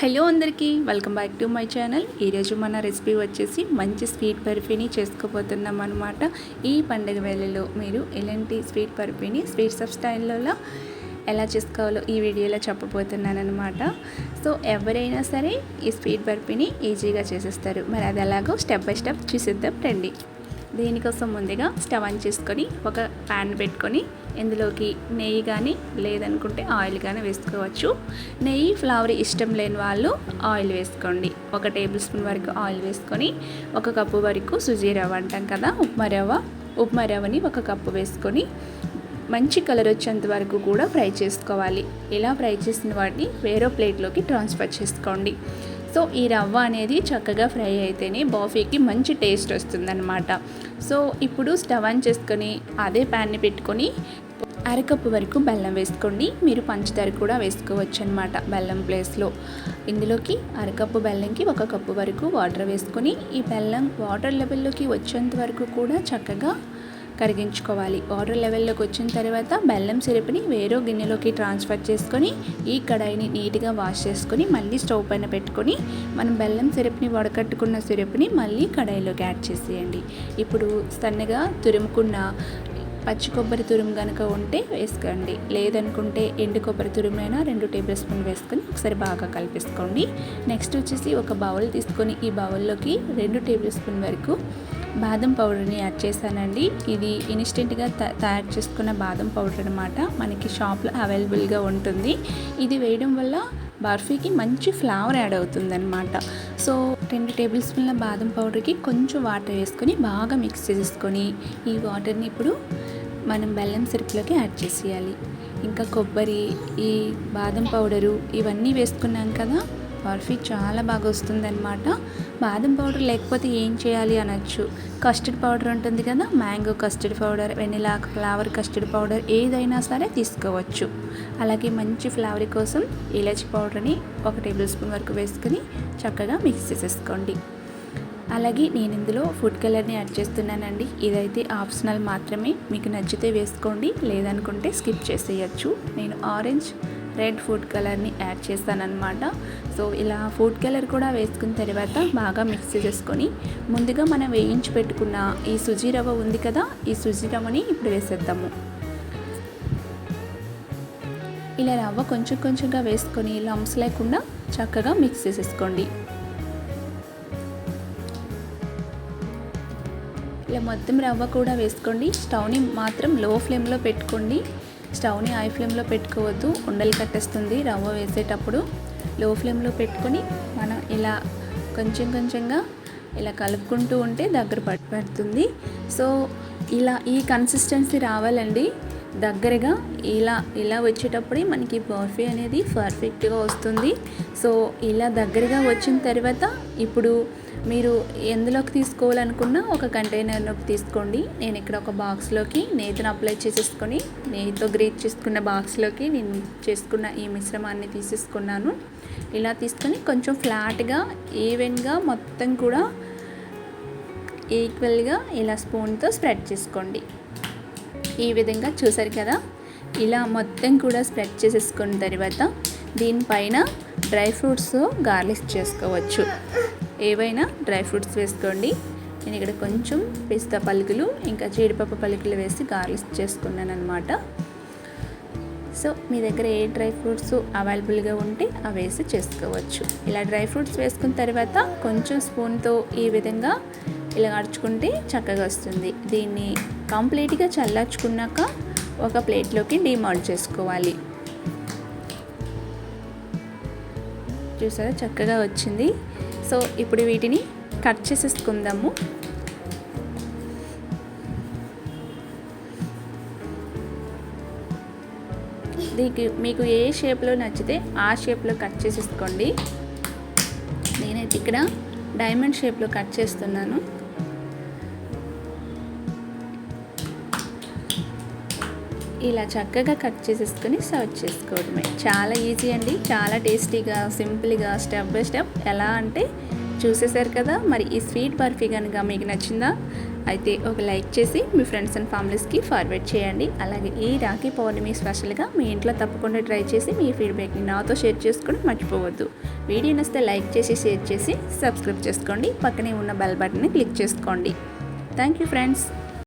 Hello అందరికీ welcome back to my channel. ఈరోజు మన రెసిపీ వచ్చేసి మంచి స్వీట్ బర్ఫీని చేసుకోబోతున్నాం అనమాట ఈ పండుగ వేళలో మీరు ఎలాంటి స్వీట్ బర్ఫీని స్వీట్స్ ఆఫ్ స్టైల్లో ఎలా చేసుకోవాలో ఈ వీడియోలో చెప్పబోతున్నాను అనమాట సో ఎవరైనా సరే ఈ స్వీట్ బర్ఫీని ఈజీగా చేసేస్తారు. మరి అది ఎలాగో స్టెప్ బై స్టెప్ చూసేద్దాం రండి. దీనికోసం ముందుగా స్టవ్ ఆన్ చేసుకొని ఒక ప్యాన్ పెట్టుకొని ఇందులోకి నెయ్యి కానీ లేదనుకుంటే ఆయిల్ కానీ వేసుకోవచ్చు. నెయ్యి ఫ్లవర్ ఇష్టం లేని వాళ్ళు ఆయిల్ వేసుకోండి. ఒక టేబుల్ స్పూన్ వరకు ఆయిల్ వేసుకొని ఒక కప్పు వరకు సుజీ రవ్వ అంటాం కదా ఉప్మా రవ్వ. ఉప్మా రవ్వని ఒక కప్పు వేసుకొని మంచి కలర్ వచ్చేంత వరకు కూడా ఫ్రై చేసుకోవాలి. ఇలా ఫ్రై చేసిన వాటిని వేరే ప్లేట్లోకి ట్రాన్స్ఫర్ చేసుకోండి. సో ఈ రవ్వ అనేది చక్కగా ఫ్రై అయితేనే బాఫీకి మంచి టేస్ట్ వస్తుందన్నమాట. సో ఇప్పుడు స్టవ్ ఆన్ చేసుకొని అదే ప్యాన్ని పెట్టుకొని అరకప్పు వరకు బెల్లం వేసుకోండి. మీరు పంచదార కూడా వేసుకోవచ్చు అనమాట బెల్లం ప్లేస్లో. ఇందులోకి అరకప్పు బెల్లంకి ఒక కప్పు వరకు వాటర్ వేసుకొని ఈ బెల్లం వాటర్ లెవెల్లోకి వచ్చేంత వరకు కూడా చక్కగా కరిగించుకోవాలి. వాటర్ లెవెల్లోకి వచ్చిన తర్వాత బెల్లం సిరప్ని వేరే గిన్నెలోకి ట్రాన్స్ఫర్ చేసుకొని ఈ కడాయిని నీట్గా వాష్ చేసుకొని మళ్ళీ స్టవ్ పైన పెట్టుకొని మనం బెల్లం సిరప్ని వడకట్టుకున్న సిరప్ని మళ్ళీ కడాయిలోకి యాడ్ చేసేయండి. ఇప్పుడు సన్నగా తురుముకున్న పచ్చి కొబ్బరి తురుము కనుక ఉంటే వేసుకోండి. లేదనుకుంటే ఎండు కొబ్బరి తురుమైనా రెండు టేబుల్ స్పూన్ వేసుకొని ఒకసారి బాగా కలిపేసుకోండి. నెక్స్ట్ వచ్చేసి ఒక బౌల్ తీసుకొని ఈ బౌల్లోకి రెండు టేబుల్ స్పూన్ వరకు బాదం పౌడర్ని యాడ్ చేశానండి. ఇది ఇన్స్టెంట్గా తయారు చేసుకున్న బాదం పౌడర్ అనమాట మనకి షాప్లో అవైలబుల్గా ఉంటుంది. ఇది వేయడం వల్ల బర్ఫీకి మంచి ఫ్లేవర్ యాడ్ అవుతుందన్నమాట. సో రెండు టేబుల్ స్పూన్ల బాదం పౌడర్కి కొంచెం వాటర్ వేసుకొని బాగా మిక్స్ చేసుకొని ఈ వాటర్ని ఇప్పుడు మనం బెల్లం సిరప్లోకి యాడ్ చేసేయాలి. ఇంకా కొబ్బరి ఈ బాదం పౌడరు ఇవన్నీ వేసుకున్నాం కదా బర్ఫీ చాలా బాగా వస్తుందన్నమాట. బాదం పౌడర్ లేకపోతే ఏం చేయాలి అనొచ్చు. కస్టర్డ్ పౌడర్ ఉంటుంది కదా mango custard powder vanilla flavour custard powder ఏదైనా సరే తీసుకోవచ్చు. అలాగే మంచి ఫ్లేవర్ కోసం ఇలాచి పౌడర్ని ఒక టేబుల్ స్పూన్ వరకు వేసుకుని చక్కగా మిక్స్ చేసేసుకోండి. అలాగే నేను ఇందులో ఫుడ్ కలర్ని యాడ్ చేస్తున్నానండి. ఇదైతే ఆప్షనల్ మాత్రమే. మీకు నచ్చితే వేసుకోండి లేదనుకుంటే స్కిప్ చేసేయచ్చు. నేను ఆరెంజ్ రెడ్ ఫుడ్ కలర్ని యాడ్ చేస్తానన్నమాట. సో ఇలా ఫుడ్ కలర్ కూడా వేసుకున్న తర్వాత బాగా మిక్స్ చేసుకొని ముందుగా మనం వేయించి పెట్టుకున్న ఈ సుజీ రవ్వ ఉంది కదా ఈ సుజీ రవ్వని ఇప్పుడు వేసేద్దాము. ఇలా రవ్వ కొంచెం కొంచెంగా వేసుకొని లమ్స్ లేకుండా చక్కగా మిక్స్ చేసేసుకోండి. ఇలా మొత్తం రవ్వ కూడా వేసుకోండి. స్టవ్ని మాత్రం లో ఫ్లేమ్లో పెట్టుకోండి. స్టవ్ని హై ఫ్లేమ్లో పెట్టుకోవద్దు. ఉండలు కట్టేస్తుంది రవ్వ వేసేటప్పుడు. లో ఫ్లేమ్లో పెట్టుకొని మనం ఇలా కొంచెం కొంచెంగా ఇలా కలుపుకుంటూ ఉంటే దగ్గర పడుతుంది. సో ఇలా ఈ కన్సిస్టెన్సీ రావాలండి. దగ్గరగా ఇలా ఇలా వచ్చేటప్పుడే మనకి బర్ఫీ అనేది పర్ఫెక్ట్గా వస్తుంది. సో ఇలా దగ్గరగా వచ్చిన తర్వాత ఇప్పుడు మీరు ఎందులోకి తీసుకోవాలనుకున్నా ఒక కంటైనర్లోకి తీసుకోండి. నేను ఇక్కడ ఒక బాక్స్లోకి నేతను అప్లై చేసేసుకొని నెయ్యితో గ్రేట్ చేసుకున్న బాక్స్లోకి నేను చేసుకున్న ఈ మిశ్రమాన్ని తీసేసుకున్నాను. ఇలా తీసుకొని కొంచెం ఫ్లాట్గా ఈవెన్గా మొత్తం కూడా ఈక్వల్గా ఇలా స్పూన్తో స్ప్రెడ్ చేసుకోండి. ఈ విధంగా చూసారు కదా? ఇలా మొత్తం కూడా స్ప్రెడ్ చేసేసుకున్న తర్వాత దీనిపైన డ్రై ఫ్రూట్స్ గార్లిక్ చేసుకోవచ్చు. ఏవైనా డ్రై ఫ్రూట్స్ వేసుకోండి. నేను ఇక్కడ కొంచెం పిస్తా పలుకులు ఇంకా జీడిపప్పు పలుకులు వేసి గార్లిక్ చేసుకున్నాను అనమాట సో మీ దగ్గర ఏ డ్రై ఫ్రూట్స్ అవైలబుల్గా ఉంటే అవి వేసి చేసుకోవచ్చు. ఇలా డ్రై ఫ్రూట్స్ వేసుకున్న తర్వాత కొంచెం స్పూన్తో ఈ విధంగా ఇలా అడుచుకుంటే చక్కగా వస్తుంది. దీన్ని కంప్లీట్గా చల్లార్చుకున్నాక ఒక ప్లేట్లోకి డిమాల్ట్ చేసుకోవాలి. చూసారా? చక్కగా వచ్చింది. సో ఇప్పుడు వీటిని కట్ చేసేసుకుందాము దీనికి మీకు ఏ షేప్లో నచ్చితే ఆ షేప్లో కట్ చేసేసుకోండి నేనైతే ఇక్కడ డైమండ్ షేప్లో కట్ చేస్తున్నాను. ఇలా చక్కగా కట్ చేసేసుకొని సర్వ్ చేసుకోవడమే. చాలా ఈజీ అండి. చాలా టేస్టీగా సింపుల్గా స్టెప్ బై స్టెప్ ఎలా అంటే చూసేశారు కదా? మరి ఈ స్వీట్ బర్ఫీ కనుక మీకు నచ్చిందా? అయితే ఒక లైక్ చేసి మీ ఫ్రెండ్స్ అండ్ ఫ్యామిలీస్కి ఫార్వర్డ్ చేయండి. అలాగే ఈ రాఖీ పౌర్ణమి స్పెషల్గా మీ ఇంట్లో తప్పకుండా ట్రై చేసి మీ ఫీడ్బ్యాక్ని నాతో షేర్ చేసుకోవడం మర్చిపోవద్దు. వీడియో నచ్చితే లైక్ చేసి షేర్ చేసి సబ్స్క్రైబ్ చేసుకోండి. పక్కనే ఉన్న బెల్ బటన్ని క్లిక్ చేసుకోండి. Thank you friends.